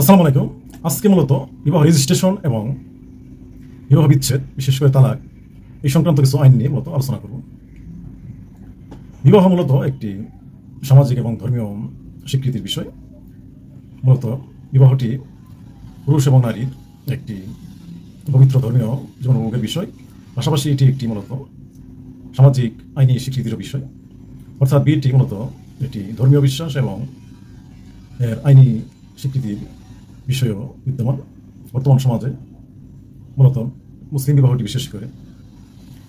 আসসালামু আলাইকুম। আজকে মূলত বিবাহ রেজিস্ট্রেশন এবং বিবাহ বিচ্ছেদ, বিশেষ করে তালাক, এই সংক্রান্ত কিছু আইন নিয়ে মূলত আলোচনা করব। বিবাহ মূলত একটি সামাজিক এবং ধর্মীয় স্বীকৃতির বিষয়। মূলত বিবাহটি পুরুষ এবং নারীর একটি পবিত্র ধর্মীয় জীবনভোগের বিষয়। পাশাপাশি এটি একটি মূলত সামাজিক আইনি স্বীকৃতির বিষয়। অর্থাৎ বিয়েটি মূলত একটি ধর্মীয় বিশ্বাস এবং এর আইনি স্বীকৃতির বিষয়ও বিদ্যমান বর্তমান সমাজে মূলত মুসলিম বিবাহটি বিশেষ করে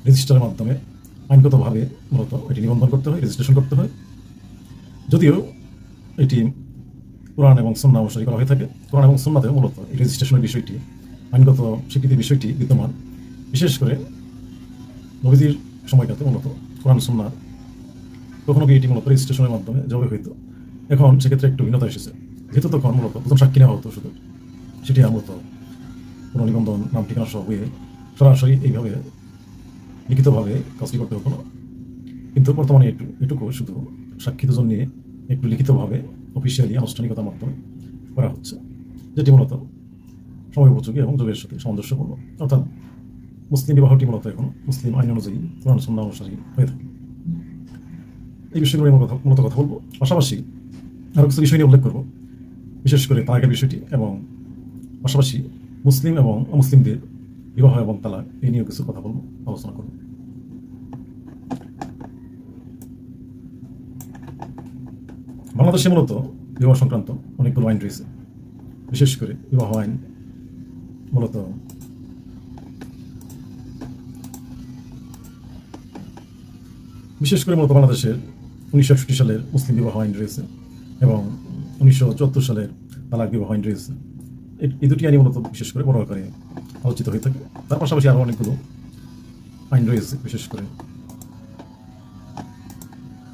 রেজিস্টারের মাধ্যমে আইনগতভাবে মূলত এটি নিবন্ধন করতে হয় রেজিস্ট্রেশন করতে হয়। যদিও এটি কোরআন এবং সন্না অনুসারী করা হয়ে থাকে। কোরআন এবং সন্নাতেও মূলত এই রেজিস্ট্রেশনের বিষয়টি, আইনগত স্বীকৃতির বিষয়টি বিদ্যমান। বিশেষ করে নবীজির সময়টাতে মূলত কোরআন সন্ন্যার কখনো কি এটি মূলত রেজিস্ট্রেশনের মাধ্যমে জবে হইতো? এখন সেক্ষেত্রে একটু ভিন্নতা এসেছে। যেহেতু তখন মূলত প্রথম সাক্ষী নেওয়া হতো শুধু। সেটি আর মূলত কোনো নিবন্ধন নাম ঠিকানা সহ হয়ে সরাসরি এইভাবে লিখিতভাবে কাজটি করতে হতো না। কিন্তু বর্তমানে একটু এটুকু শুধু সাক্ষী দুজন নিয়ে একটু লিখিতভাবে অফিসিয়ালি আনুষ্ঠানিকতার মাধ্যমে করা হচ্ছে, যেটি মূলত সময় উপযোগী এবং যুগের সাথে সামঞ্জস্যপূর্ণ। অর্থাৎ মুসলিম বিবাহটি মূলত এখন মুসলিম আইন অনুযায়ী কোরআন সন্না অনুসারী হয়ে থাকে। এই বিষয়গুলো নিয়ে মূলত কথা বলব। পাশাপাশি আরও কিছু বিষয় নিয়ে উল্লেখ করব। বিশেষ করে তালাকের বিষয়টি এবং পাশাপাশি মুসলিম এবং অমুসলিমদের বিবাহ এবং তালাক এই নিয়েও কিছু কথা বলব, আলোচনা করব। বাংলাদেশে মূলত বিবাহ সংক্রান্ত অনেকগুলো আইন রয়েছে। বিশেষ করে বিবাহ আইন মূলত বিশেষ করে মূলত বাংলাদেশের উনিশশো একষট্টি সালের মুসলিম বিবাহ আইন রয়েছে এবং উনিশশো চুয়াত্তর সালের তালাক বিবাহ আইন রয়েছে এই- দুটি আইনই মূলত বিশেষ করে বড় আকারে আলোচিত হয়ে থাকে। তার পাশাপাশি আরও অনেকগুলো আইন রয়েছে বিশেষ করে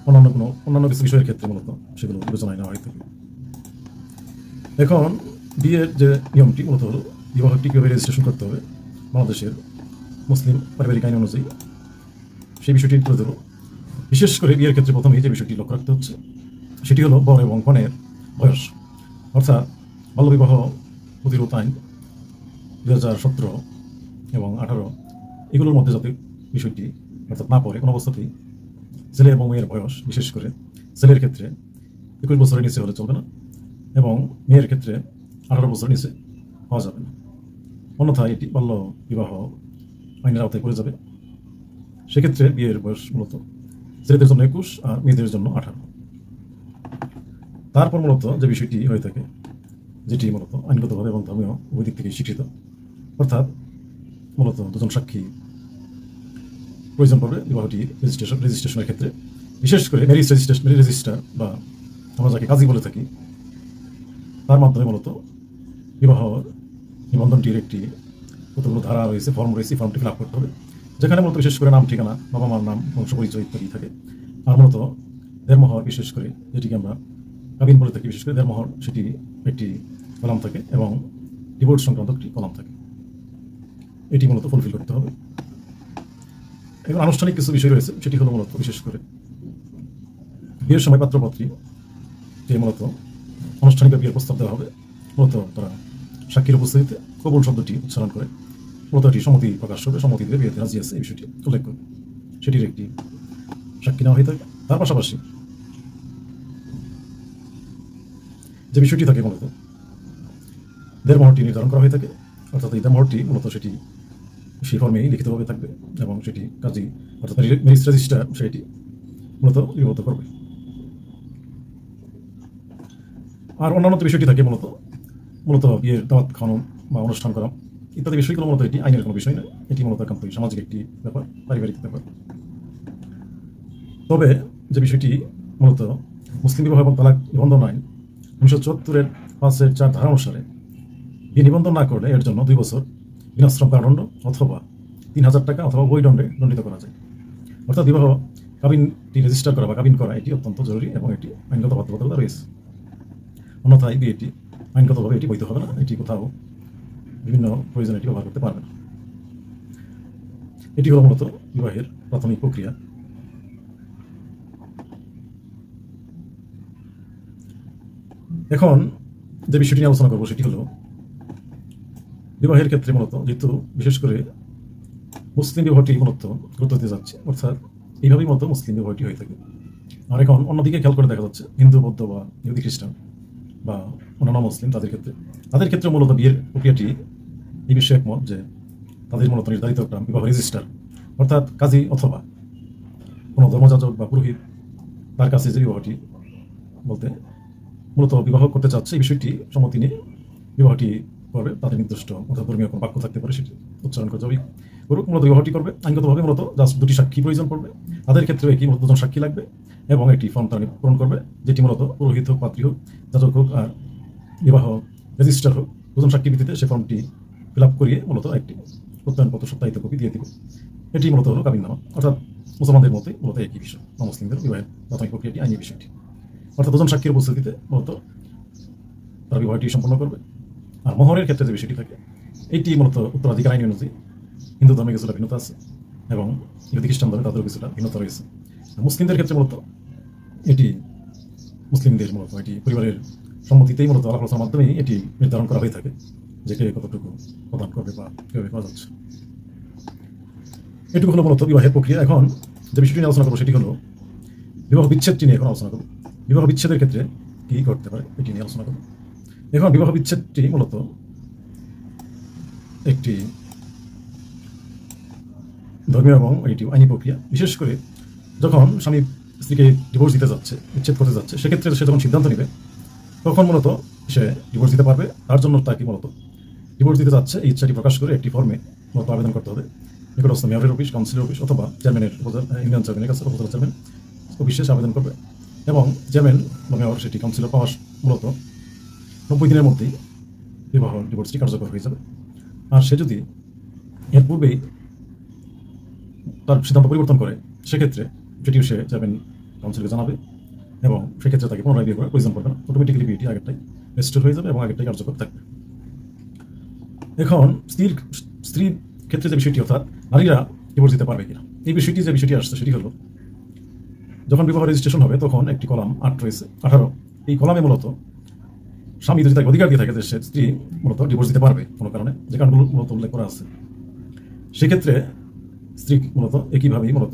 অন্যান্য কোনো অন্যান্য কিছু বিষয়ের ক্ষেত্রে মূলত সেগুলো বিবেচনায় নেওয়া হয়ে থাকে। এখন বিয়ের যে নিয়মটি, মূলত হলো বিবাহটি কীভাবে রেজিস্ট্রেশন করতে হবে বাংলাদেশের মুসলিম পারিবারিক আইন অনুযায়ী। সেই বিষয়টি তুলে ধরো। বিশেষ করে বিয়ের ক্ষেত্রে প্রথমেই যে বিষয়টি লক্ষ্য রাখতে হচ্ছে, সেটি হলো বর এবং কনের বয়স। অর্থাৎ বাল্যবিবাহ প্রতিরোধ আইন দু হাজার সতেরো এবং আঠারো, এগুলোর মধ্যে যাতে বিষয়টি অর্থাৎ না পড়ে, কোনো অবস্থাতেই ছেলে এবং মেয়ের বয়স, বিশেষ করে ছেলের ক্ষেত্রে একুশ বছরের নিচে হলে চলবে না এবং মেয়ের ক্ষেত্রে আঠারো বছরের নিচে হওয়া যাবে না। অন্যথায় এটি বাল্য বিবাহ আইনের আওতায় পড়ে যাবে। সেক্ষেত্রে বিয়ের বয়স মূলত ছেলেদের জন্য একুশ আর মেয়েদের জন্য আঠারো। তারপর মূলত যে বিষয়টি হয়ে থাকে, যেটি মূলত আইনগতভাবে এবং ধর্মীয় উভয় দিক থেকে স্বীকৃত, অর্থাৎ মূলত দুজন সাক্ষী প্রয়োজন পড়বে বিবাহটি রেজিস্ট্রেশন রেজিস্ট্রেশনের ক্ষেত্রে। বিশেষ করে ম্যারিজ রেজিস্ট্রেশন ম্যারিজ রেজিস্টার বা আমরা যাকে কাজী বলে থাকি, তার মাধ্যমে মূলত বিবাহ নিবন্ধনটির একটি কতগুলো ধারা রয়েছে ফর্ম রয়েছে ফর্মটি ফিল করতে হবে, যেখানে মূলত বিশেষ করে নাম, ঠিকানা বাবা মার নাম বংশ পরিচয় ইত্যাদি থাকে। আর মূলত দেড়মহর বিশেষ করে যেটিকে আমরা কাবিন বলে থাকি, বিশেষ করে দেড়মহর সেটি একটি কলাম থাকে এবং ডিভোর্স সংক্রান্ত একটি কলাম থাকে। এটি মূলত ফুলফিল করতে হবে। এবং আনুষ্ঠানিক কিছু বিষয় রয়েছে, সেটি হলো মূলত, বিশেষ করে বিয়ের সময় পাত্রপত্রী যে মূলত আনুষ্ঠানিক বিয়ের প্রস্তাব দেওয়া হবে, মূলত তারা সাক্ষীর উপস্থিতিতে কবুল শব্দটি উচ্চারণ করে। মূলত এটি সম্মতি প্রকাশ করবে, সম্মতি দিয়ে বিয়েতে রাজি আছে, এই বিষয়টি উল্লেখ করবে সেটির একটি সাক্ষী নেওয়া হয়ে থাকে। তার পাশাপাশি যে বিষয়টি থাকে মূলত দেড় মহরটি নির্ধারণ করা হয়ে থাকে, অর্থাৎ এই দেড় মহরটি মূলত সেটি সেই ফর্মেই লিখিতভাবে থাকবে এবং সেটি কাজী, অর্থাৎ ম্যারিজ রেজিস্টার সেটি মূলত লিপিবদ্ধ করবে। আর অন্যান্য বিষয়টি থাকে মূলত মূলত বিয়ের দাওয়াত খাওয়ানো বা অনুষ্ঠান করা, ইত্যাদি বিষয়গুলো মূলত এটি আইনের কোনো বিষয় নয়, এটি মূলত একান্তই সামাজিক একটি ব্যাপার, পারিবারিক ব্যাপার। তবে যে বিষয়টি মূলত মুসলিম বিবাহ এবং তালাক নিবন্ধন আইন উনিশশো চুয়াত্তরের পাঁচের চার ধারা অনুসারে বিয়ে নিবন্ধন না করলে এর জন্য দুই বছর বিনাশ্রম কারাদণ্ড অথবা তিন হাজার টাকা অথবা বই দণ্ডে দণ্ডিত করা যায়। অর্থাৎ বিবাহ, কাবিনটি রেজিস্টার করা বা কাবিন করা, এটি অত্যন্ত জরুরি এবং এটি আইনগত বাধ্যবাধকতা রয়েছে। অন্যথায় বিয়েটি আইনগতভাবে এটি বৈধ হবে না, এটি কোথাও বিভিন্ন প্রয়োজনে এটি ব্যবহার করতে পারবে না। এটি হলো মূলত বিবাহের প্রাথমিক প্রক্রিয়া। এখন যে বিষয়টি নিয়ে আলোচনা করব সেটি হলো বিবাহের ক্ষেত্রে মূলত যেহেতু বিশেষ করে মুসলিম বিবাহটি মূলত গুরুত্ব দিতে যাচ্ছে, অর্থাৎ এইভাবেই মতো মুসলিম বিবাহটি হয়ে থাকে। আর এখন অন্যদিকে খেয়াল করে দেখা যাচ্ছে হিন্দু, বৌদ্ধ বা ইহুদি, খ্রিস্টান বা অন্যান্য মুসলিম তাদের ক্ষেত্রে। তাদের ক্ষেত্রে মূলত বিয়ের প্রক্রিয়াটি এই বিষয়ে একমত যে তাদের মূলত নির্ধারিত একটা বিবাহ রেজিস্টার অর্থাৎ কাজী অথবা কোনো ধর্মযাজক বা পুরোহিত তার কাছে যে বিবাহটি বলতে মূলত বিবাহ করতে চাচ্ছে এই বিষয়টি সম্মতি নিয়ে বিবাহটি করবে, তাদের নির্দিষ্ট অর্থাৎ ধর্মীয় কোনো বাক্য থাকতে পারে সেটি উচ্চারণ করে যাবে। করুক, মূলত বিবাহটি করবে। আইনগতভাবে মূলত জাস্ট দুটি সাক্ষী প্রয়োজন পড়বে। তাদের ক্ষেত্রে একই মূলত দুজন সাক্ষী লাগবে এবং একটি ফর্ম তারা পূরণ করবে, যেটি মূলত পুরোহিত হোক, পাত্রী হোক, যাজক হোক আর বিবাহ রেজিস্টার হোক, দুজন সাক্ষী ভিত্তিতে সে ফর্মটি ফিল আপ করিয়ে মূলত একটি প্রত্যয়নপত্র সত্যায়িত কপি দিয়ে দেবে। এটি মূলত হলো কাবিননামা। অর্থাৎ মুসলমানদের মতে মূলত একই বিষয়। মুসলিমদের বিবাহের প্রাথমিক প্রক্রিয়াটি আইনি বিষয়টি। অর্থাৎ দুজন সাক্ষীর উপস্থিতিতে মূলত তার বিবাহটি সম্পন্ন করবে। আর মোহরের ক্ষেত্রে যে বিষয়টি থাকে এইটি মূলত উত্তরাধিকার আইন অনুযায়ী হিন্দু ধর্মে কিছুটা ভিন্নতা আছে এবং ইহুদি খ্রিস্টান ধর্মে তাদেরও কিছুটা ভিন্নতা রয়েছে। মুসলিমদের ক্ষেত্রে মূলত এটি মুসলিমদের মূলত এটি পরিবারের সম্মতিতেই মূলত আলাপ আলোচনার মাধ্যমেই এটি নির্ধারণ করা হয়ে থাকে যে কে কতটুকু প্রদান করবে বা কীভাবে করা যাচ্ছে। এটুকু হলো মূলত বিবাহের প্রক্রিয়া। এখন যে বিষয়টি নিয়ে আলোচনা করব সেটি হলো, বিবাহ বিচ্ছেদটি নিয়ে এখন আলোচনা করব। বিবাহ বিচ্ছেদের ক্ষেত্রে কী ঘটতে পারে, এটি নিয়ে আলোচনা করব। দেখুন বিবাহ বিচ্ছেদটি মূলত একটি ধর্মীয় এবং এটি আইনি প্রক্রিয়া। বিশেষ করে যখন স্বামী স্ত্রীকে ডিভোর্স দিতে যাচ্ছে, বিচ্ছেদ করতে যাচ্ছে, সেক্ষেত্রে সে যখন সিদ্ধান্ত নেবে, তখন মূলত সে ডিভোর্স দিতে পারবে। তার জন্য তাকে মূলত ডিভোর্স দিতে যাচ্ছে। এই ইচ্ছাটি প্রকাশ করে একটি ফর্মে মূলত আবেদন করতে হবে। নিকটস্থ মেয়রের অফিস কাউন্সিলের অফিস অথবা চেয়ারম্যানের ইউনিয়ন চেয়ারম্যানের কাছে উপজেলা চেয়ারম্যান অফিসে আবেদন করবে। এবং চেয়ারম্যান বা মেয়র সেটি কাউন্সিলর পাওয়া মূলত। নব্বই দিনের মধ্যেই বিবাহ ডিভোর্সটি কার্যকর হয়ে যাবে। আর সে যদি এর পূর্বেই তার সিদ্ধান্ত পরিবর্তন করে, সেক্ষেত্রে সেটিও সে যাবেন কাউন্সিলকে জানাবে এবং সেক্ষেত্রে তাকে পুনরায় বিয়ে করার প্রয়োজন পড়বে না। অটোমেটিক্যালি বিয়েটি আগেরটাই রেজিস্টার হয়ে যাবে এবং আগেরটাই কার্যকর থাকবে। এখন স্ত্রীর স্ত্রীর ক্ষেত্রে যে বিষয়টি, অর্থাৎ নারীরা ডিভোর্স দিতে পারবে কিনা, এই বিষয়টি যে বিষয়টি আসছে, সেটি হলো যখন বিবাহ রেজিস্ট্রেশন হবে, তখন একটি কলাম আট রয়েছে, আঠারো। এই কলামে মূলত স্বামী যদি তাকে অধিকার দিয়ে থাকে যে সে স্ত্রী মূলত ডিভোর্স দিতে পারবে, কোনো কারণে, যে কারণগুলো মূলত উল্লেখ করা আছে। সেক্ষেত্রে স্ত্রী মূলত একইভাবেই মূলত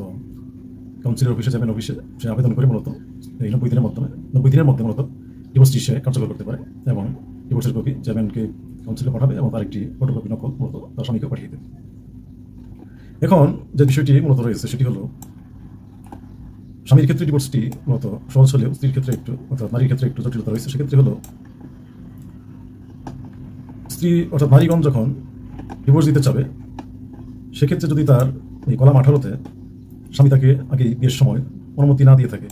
কাউন্সিলের অফিসে যাবেন অফিসে সে আবেদন করে মূলত এই নব্বই দিনের মাধ্যমে, নব্বই দিনের মধ্যে মূলত ডিভোর্সটি সে কার্যকর করতে পারে এবং ডিভোর্সের কপি চেয়ারম্যানকে কাউন্সিলে পাঠাবে এবং তার একটি ফটোকপি নকল মূলত তার স্বামীকে পাঠিয়ে দেবে। এখন যে বিষয়টি মূলত রয়েছে, সেটি হলো স্বামীর ক্ষেত্রে ডিভোর্সটি মূলত সহজ হলেও স্ত্রীর ক্ষেত্রে একটু অর্থাৎ নারীর ক্ষেত্রে একটু জটিলতা রয়েছে, সেক্ষেত্রে হলো স্ত্রী অর্থাৎ নারীগণ যখন ডিভোর্স দিতে চাবে, সেক্ষেত্রে যদি তার এই কলাম আঠারোতে স্বামী তাকে আগে বিয়ের সময় অনুমতি না দিয়ে থাকে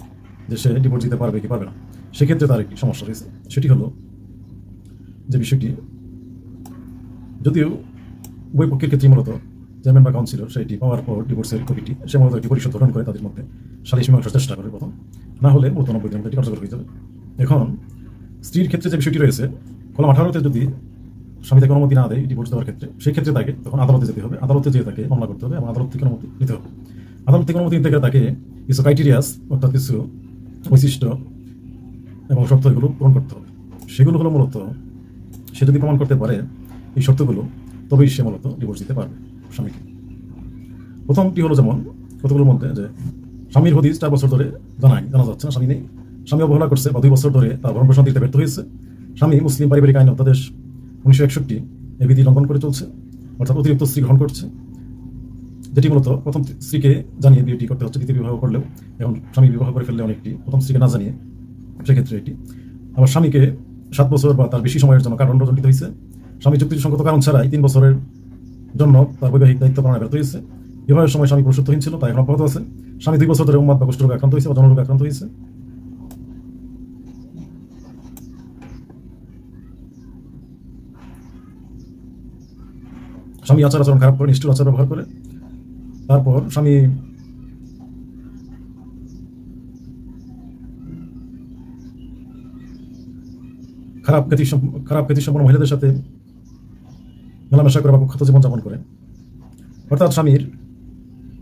যে সে ডিভোর্স দিতে পারবে কি পারবে না, সেক্ষেত্রে তার একটি সমস্যা রয়েছে। সেটি হলো যে বিষয়টি, যদিও উভয় পক্ষের ক্ষেত্রে মূলত চেয়ারম্যান বা কাউন্সিলর সেটি পাওয়ার পর ডিভোর্সের কপিটি সে মূলত একটি পরিষদ গঠন করে তাদের মধ্যে। সালিশ মীমাংসার চেষ্টা করে প্রথম। না হলে মূলত নব্বই দিনের কার্যকর হয়ে যাবে। এখন, স্ত্রীর ক্ষেত্রে যে বিষয়টি রয়েছে, কলম আঠারোতে যদি স্বামী তাকে অনুমতি না দেয় ডিভোর্স দেওয়ার ক্ষেত্রে সেই ক্ষেত্রে তাকে তখন আদালতে যেতে হবে। আদালতে যেয়ে তাকে মামলা করতে হবে এবং আদালত থেকে অনুমতি নিতে হবে। আদালত থেকে অনুমতি নিতে গেলে তাকে কিছু ক্রাইটেরিয়াস অর্থাৎ কিছু বৈশিষ্ট্য এবং শর্ত এগুলো পূরণ করতে হবে। সেগুলো হলো মূলত, সে যদি প্রমাণ করতে পারে এই শর্তগুলো, তবেই সে মূলত ডিভোর্স দিতে পারবে। স্বামীকে। প্রথমটি হলো যেমন কতগুলোর মধ্যে যে, স্বামীর হদিস চার বছর ধরে জানাই, জানা যাচ্ছে না, স্বামী নেই। স্বামী অবহেলা করছে বা দুই বছর ধরে তার ভরণ পোষণ দিতে ব্যর্থ হয়েছে। স্বামী মুসলিম পারিবারিক আইন অধ্যাদেশ উনিশশো একষট্টি এ বিধি লঙ্ঘন করে চলছে, অর্থাৎ অতিরিক্ত স্ত্রী গ্রহণ করছে। যেটি মূলত প্রথম স্ত্রীকে জানিয়ে বিয়েটি করতে হচ্ছে, দ্বিতীয় বিবাহ করলেও। এখন স্বামী বিবাহ করে ফেললে অনেকটি প্রথম স্ত্রীকে না জানিয়ে সেক্ষেত্রে এটি। আবার স্বামীকে সাত বছর বা তার বেশি সময়ের জন্য কারণ রজনিত হয়েছে। স্বামী যুক্তিসঙ্গত কারণ ছাড়াই তিন বছরের জন্য তার বৈবাহিক দায়িত্ব পালনে ব্যর্থ হয়েছে। বিবাহের সময় স্বামী প্রসূতহীন ছিল, তাই এখন অব্যাহত আছে। স্বামী দুই বছর ধরে উম্মাদ বা কুষ্ঠরোগে আক্রান্ত হয়েছে বা জনরোগে আক্রান্ত হয়েছে। স্বামী আচার আচরণ খারাপ করে, নিষ্ঠুর আচার ব্যবহার করে। তারপর স্বামী খারাপ খ্যাতি খারাপ খ্যাতি সম্পন্ন মহিলাদের সাথে মেলামেশা করে বা কুখ্যাত জীবনযাপন করে। অর্থাৎ স্বামীর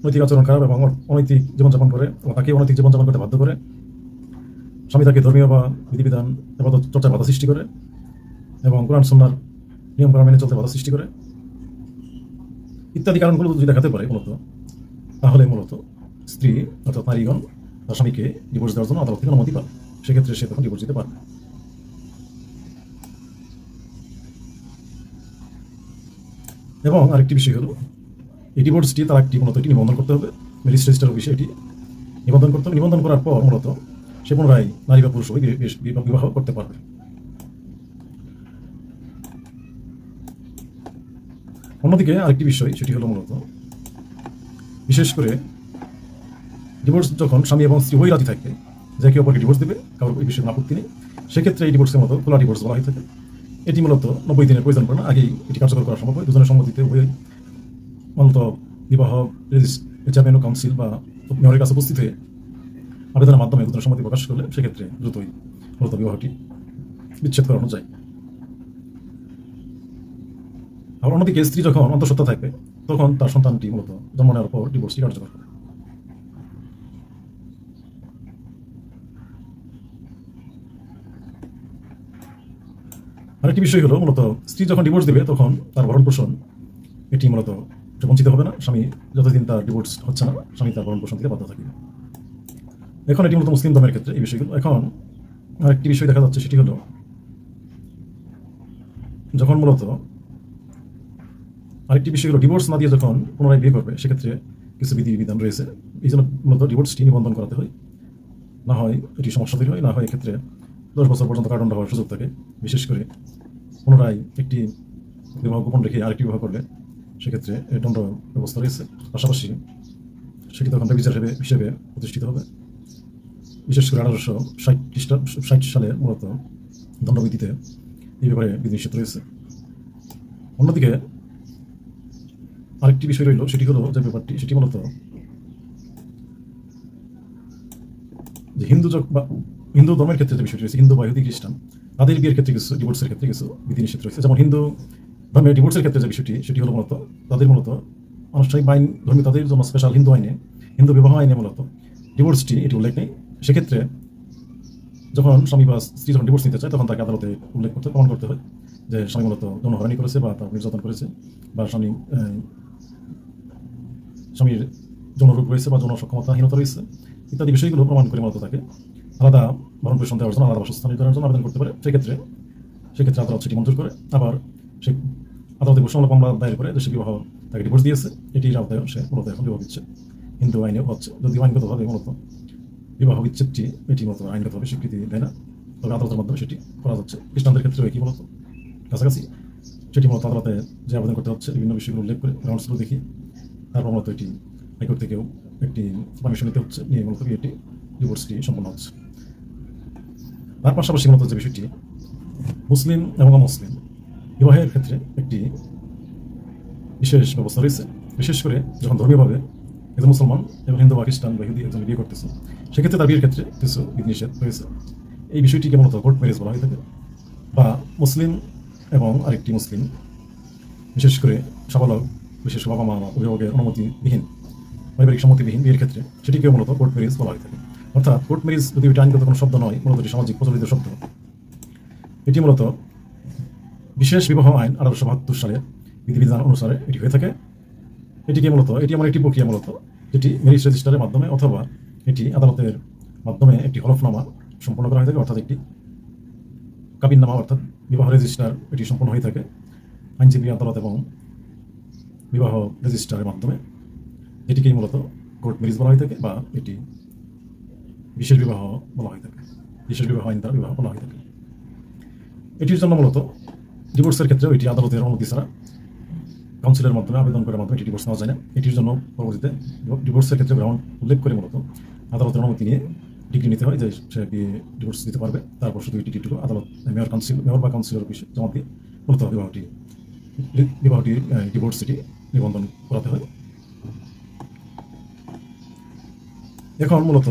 নৈতিক আচরণ খারাপ এবং অনৈতিক জীবনযাপন করে এবং তাকে অনৈতিক জীবনযাপন করতে বাধ্য করে। স্বামী তাকে ধর্মীয় বা বিধিবিধান এবাদত চর্চার বাধা সৃষ্টি করে এবং কোরআন সন্ন্যার নিয়ম কানুন মেনে চলতে বাধা সৃষ্টি করে। ইত্যাদি কারণগুলো যদি দেখাতে পারে মূলত, তাহলে মূলত স্ত্রী অর্থাৎ নারীগণ তার স্বামীকে ডিভোর্স দেওয়ার জন্য আদালত থেকে অনুমতি পাবে সেক্ষেত্রে সে তখন ডিভোর্স দিতে পারবে এবং আরেকটি বিষয় হলো এই ডিভোর্সটি তার একটি মূলত এটি নিবন্ধন করতে হবে ম্যারিজ রেজিস্টার অফিসে এটি। নিবন্ধন করতে হবে নিবন্ধন করার পর মূলত সে পুনরায় নারী বা পুরুষ বিবাহ করতে পারবে। অন্যদিকে আরেকটি বিষয়, সেটি হলো মূলত, বিশেষ করে ডিভোর্স যখন স্বামী এবং স্ত্রী হয়ে রাজি থাকে যে একে অপরকে ডিভোর্স দেবে, কারোর এই বিষয়ে আপত্তি নেই, সেক্ষেত্রে এই ডিভোর্সের মতো খোলা ডিভোর্স বলা হয়ে থাকে। এটি মূলত নব্বই দিনের প্রয়োজন পড়ে না, আগেই এটি কার্যকর করা সম্ভব হয়। দুজনের সম্মতিতে উভয় মূলত বিবাহ চেয়ারম্যান কাউন্সিল বা মেয়রের কাছে উপস্থিত হয়ে আবেদনের মাধ্যমে দুজনের সম্মতি প্রকাশ করলে সেক্ষেত্রে দ্রুতই মূলত বিবাহটি বিচ্ছেদ করানো যায়। আর অন্যদিকে স্ত্রী যখন অন্তঃসত্ত্বা থাকবে, তখন তার সন্তানটি মূলত জন্ম নেওয়ার পর ডিভোর্সটি কার্যকর করে আরেকটি বিষয় হলো মূলত স্ত্রী যখন ডিভোর্স দেবে, তখন তার ভরণ পোষণ এটি মূলত বঞ্চিত হবে না। স্বামী যতদিন তার ডিভোর্স হচ্ছে না, স্বামী তার ভরণ পোষণ থেকে বাধ্য থাকবে এখন এটি মূলত মুসলিম ধর্মের ক্ষেত্রে এই বিষয়গুলো। এখন আরেকটি বিষয় দেখা যাচ্ছে, সেটি হলো যখন মূলত আরেকটি বিষয় হলো ডিভোর্স না দিয়ে যখন পুনরায় বিয়ে করবে, সেক্ষেত্রে কিছু বিধি বিধান রয়েছে। এই জন্য মূলত ডিভোর্সটি নিবন্ধন করাতে হয়। না হয় এটি সমস্যা তৈরি হয়, না হয় এক্ষেত্রে দশ বছর পর্যন্ত কারাদণ্ড হওয়ার সুযোগ থাকে। বিশেষ করে পুনরায় একটি বিবাহ গোপন রেখে আরেকটি বিবাহ করলে সেক্ষেত্রে দণ্ড ব্যবস্থা রয়েছে। পাশাপাশি সেটি তখন বিচার হিসেবে হিসেবে প্রতিষ্ঠিত হবে। বিশেষ করে আঠারোশো ষাট সালে মূলত দণ্ডবিধিতে এই ব্যাপারে বিধিনিষেধ রয়েছে। অন্যদিকে আরেকটি বিষয় রইল, সেটি হলো যে ব্যাপারটি সেটি মূলত যে হিন্দু যক- বা হিন্দু ধর্মের ক্ষেত্রে যে বিষয়টি রয়েছে, হিন্দু বা ইহুদি, খ্রিস্টান, তাদের বিয়ের ক্ষেত্রে কিছু ডিভোর্সের ক্ষেত্রে কিছু বিধিনিষেধ রয়েছে। যেমন হিন্দু ধর্মের ডিভোর্সের ক্ষেত্রে যে বিষয়টি, সেটি হলো মূলত তাদের মূলত আনুষ্ঠানিক আইন ধর্মী তাদের জন্য স্পেশাল হিন্দু আইনে, হিন্দু বিবাহ আইনে মূলত ডিভোর্সটি এটি উল্লেখ নেই। সেক্ষেত্রে যখন স্বামী বা স্ত্রী যখন ডিভোর্স নিতে চায়, তখন তাকে আদালতে উল্লেখ করতে, প্রমাণ করতে হয় যে স্বামী মূলত যৌন হয়রানি করেছে বা তার নির্যাতন করেছে বা স্বামী স্বামীর যৌন রোগ রয়েছে বা যৌন সক্ষমতাহীনতা রয়েছে, ইত্যাদি বিষয়গুলো প্রমাণ করে মূলত তাকে আলাদা ভরণ পোষণ দেওয়ার জন্য আলাদা বাসস্থান নির্ধারণের জন্য আবেদন করতে পারে। সেক্ষেত্রে সেক্ষেত্রে আদালত সেটি মঞ্জুর করে। আবার সে আদালতে ঘোষণা মামলা দায়ের করে দেশে বিবাহ তাকে ডিভোর্স দিয়েছে। এটির আওতায় সে মূলত এখন বিবাহ দিচ্ছে। হিন্দু আইনেও হচ্ছে। যদিও আইনগতভাবে মূলত বিবাহ বিচ্ছেদটি এটি মূলত আইনগতভাবে স্বীকৃতি দেয় না, তবে আদালতের মাধ্যমে সেটি করা যাচ্ছে খ্রিস্টানদের ক্ষেত্রে একই মূলত। কাছাকাছি সেটি মূলত আদালতে যে আবেদন করতে হচ্ছে, বিভিন্ন বিষয়গুলো উল্লেখ করে গ্রাউন্ডসগুলো দেখি। তারপর মূলত এটি হাইকোর্ট থেকেও একটি পারমিশন নিতে হচ্ছে। নিয়ে মূলত বিয়েটি ডিভোর্সটি সম্পন্ন হচ্ছে। তার পাশাপাশি মূলত যে বিষয়টি, মুসলিম এবং অমুসলিম, বিবাহের ক্ষেত্রে একটি বিশেষ ব্যবস্থা রয়েছে। বিশেষ করে যখন ধর্মীয়ভাবে একজন মুসলমান এবং হিন্দু খ্রিস্টান বা হিন্দি একজন বিয়ে করতেছে, সেক্ষেত্রে তার বিয়ের ক্ষেত্রে কিছু বিধিনিষেধ রয়েছে। এই বিষয়টিকে মূলত কোর্ট ম্যারেজ বলা হয়ে থাকে। বা মুসলিম এবং আরেকটি মুসলিম, বিশেষ করে সাবালক, বিশেষ বাবা মা অভিভাবকের অনুমতিবিহীন, পারিবারিক সম্মতিবিহীন বিয়ের ক্ষেত্রে সেটিকে মূলত কোর্ট ম্যারেজ বলা হয়ে থাকে। অর্থাৎ কোর্ট ম্যারেজ যদি আইনগত কোনো শব্দ নয়, মূলত এটি সামাজিক প্রচলিত শব্দ। এটি মূলত বিশেষ বিবাহ আইন আঠারোশো বাহাত্তর সালের বিধিবিধান অনুসারে এটি হয়ে থাকে। এটিকে মূলত, এটি আমার একটি প্রক্রিয়া মূলত, যেটি ম্যারেজ রেজিস্টারের মাধ্যমে অথবা এটি আদালতের মাধ্যমে একটি হলফনামা সম্পন্ন করা হয়ে থাকে, অর্থাৎ একটি কাবিননামা, অর্থাৎ বিবাহ রেজিস্টার এটি সম্পন্ন হয়ে থাকে। আইনজীবী আদালত এবং বিবাহ রেজিস্টারের মাধ্যমে এটিকেই মূলত কোর্ট ম্যারেজ বলা হয়ে থাকে বা এটি বিশেষ বিবাহ বলা হয়ে থাকে বিশেষ বিবাহ আইন দ্বারা বিবাহ বলা হয়ে থাকে এটির জন্য মূলত ডিভোর্সের ক্ষেত্রেও এটি আদালতের অনুমতি ছাড়া কাউন্সিলের মাধ্যমে আবেদন করার মাধ্যমে এটি ডিভোর্স নেওয়া যায় না। এটির জন্য পরবর্তীতে ডিভোর্সের ক্ষেত্রে গ্রহণ উল্লেখ করে মূলত আদালতের অনুমতি নিয়ে ডিগ্রি নিতে হয় যে সে বিয়ে ডিভোর্স দিতে পারবে। তারপর শুধু ডিগ্রিটুকু আদালত, মেয়র কাউন্সিল মেয়র বা কাউন্সিলের অফিসে জমা দিয়ে মূলত বিবাহটি বিবাহটি ডিভোর্স এটি নিবন্ধন করাতে হয়। এখন মূলত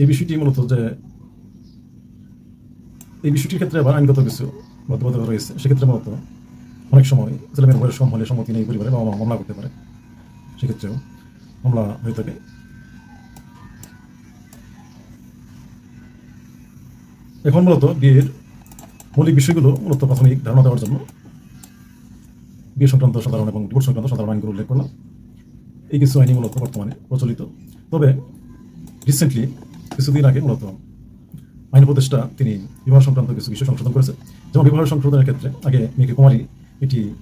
এই বিষয়টি মূলত যে এই বিষয়টির ক্ষেত্রে আবার আইনগত কিছু বাধ্যবাধকতা রয়েছে। সেক্ষেত্রে মূলত অনেক সময় ছেলেমেয়ের বয়স কম হলে সম্মতি নেই পরিবারে বাবা মামলা করতে পারে। সেক্ষেত্রেও মামলা হয়ে থাকে। এখন মূলত বিয়ের মৌলিক বিষয়গুলো মূলত প্রাথমিক ধারণা দেওয়ার জন্য বিয়ে সংক্রান্ত সাধারণ এবং ডিভোর্স সংক্রান্ত সাধারণ আইনগুলো উল্লেখ করলাম। এই কিছু আইনই মূলত বর্তমানে প্রচলিত। তবে রিসেন্টলি কিছুদিন আগে মূলত আইন উপদেষ্টা তিনি বিবাহ সংক্রান্ত কিছু বিষয় সংশোধন করেছে যেমন বিবাহ সংশোধনের ক্ষেত্রে আগে মেয়েকে কুমারী এটি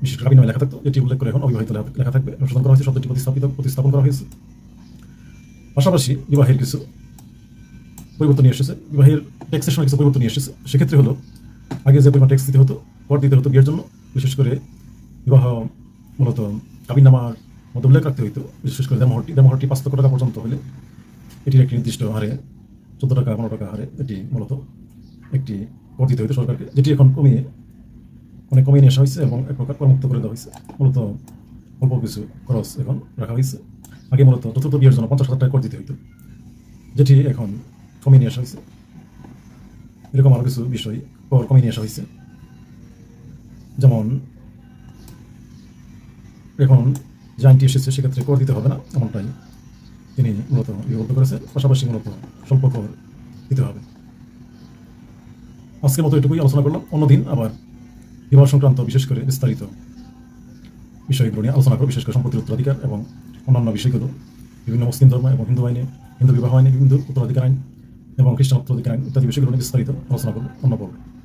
বিশেষ করে নামে লেখা থাকতো এটি উল্লেখ করে এখন অবিবাহিত লেখা- থাকবে। সংশোধন করা হয়েছে, শব্দটি প্রতিস্থাপিত প্রতিস্থাপন করা হয়েছে। পাশাপাশি বিবাহের কিছু পরিবর্তন নিয়ে এসেছে। বিবাহের ট্যাক্সেশনে কিছু পরিবর্তন নিয়ে এসেছে। সেক্ষেত্রে হলো, আগে যে পরিমাণ ট্যাক্স দিতে হতো কর দিতে হতো বিয়ের জন্য। বিশেষ করে বিবাহ মূলত কাবিননামার মধ্যে উল্লেখ রাখতে হইতো। বিশেষ করে দেমহরটি দেমহরটি পাঁচ লক্ষ টাকা পর্যন্ত হলে এটির একটি নির্দিষ্ট হারে চোদ্দ টাকা পনেরো টাকা হারে এটি মূলত একটি কর দিতে সরকারকে, যেটি এখন কমিয়ে অনেক কমিয়ে নিয়ে আসা হয়েছে এবং এক প্রকার করমুক্ত করে দেওয়া হয়েছে। মূলত অল্প কিছু খরচ এখন রাখা হয়েছে। আগে মূলত চতুর্থ বিয়ের জন্য পঞ্চাশ হাজার টাকা কর দিতে যেটি এখন কমিয়ে নিয়ে আসা হয়েছে। এরকম আরও কিছু বিষয় কর কমিয়ে নিয়ে আসা হয়েছে। যেমন, এখন যে আইনটি এসেছে, সেক্ষেত্রে কর দিতে হবে না, এমনটাই। তিনি মূলত বিভক্ত করেছেন। পাশাপাশি মূলত কর দিতে হবে। আজকের মতো এটুকুই আলোচনা করলাম। অন্যদিন আবার বিবাহ সংক্রান্ত বিশেষ করে বিস্তারিত বিষয়গুলো নিয়ে আলোচনা করব। বিশেষ করে সম্পত্তির উত্তরাধিকার এবং অন্যান্য বিষয়গুলো। বিভিন্ন মুসলিম ধর্ম এবং হিন্দু আইনে হিন্দু বিবাহ আইনে হিন্দু উত্তরাধিকার আইন এবং খ্রিস্টান উত্তরাধিকার আইন ইত্যাদি বিষয়গুলো নিয়ে বিস্তারিত আলোচনা করব, অন্য পর্বে।